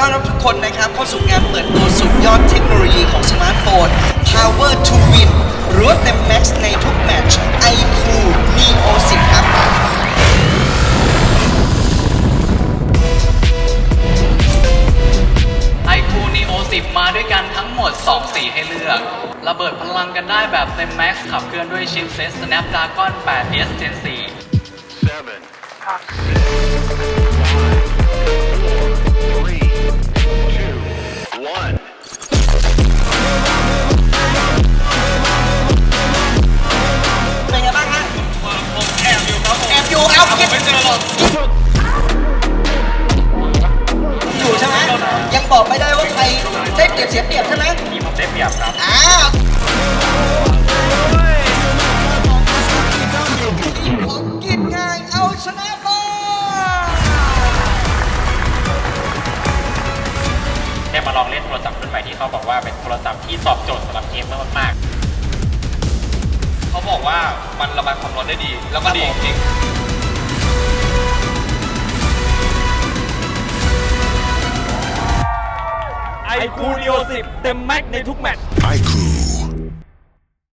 ต้อนรับทุกคนนะครับเข้าสู่งานเปิดตัวสุดยอดเทคโนโลยีของสมาร์ทโฟน Power to Win รวดเต็มแม็กซ์ในทุกแมตช์ IQ Neo 10ครับไอคูนี10มาด้วยกันทั้งหมด 2 สีให้เลือก ระเบิดพลังกันได้แบบเต็มแม็กซ์ขับเคลื่อนด้วยชิปเซ็ต Snapdragon 8 S Gen 4 7 บอกไม่ได้ว่าใครได้เปรียบเสียเปรียบใช่ไหมมีผมได้เปรียบครับอ้าวผมกินง่ายเอาชนะบอลแค่มาลองเล่นโทรศัพท์รุ่นใหม่ที่เขาบอกว่าเป็นโทรศัพท์ที่ตอบโจทย์สำหรับเกมเมอร์มากๆ เขาบอกว่ามันระบายความร้อนได้ดี แล้วก็ดีจริง ไอคูนิโอ10เต็มแม็กในทุกแมตช์ iQOO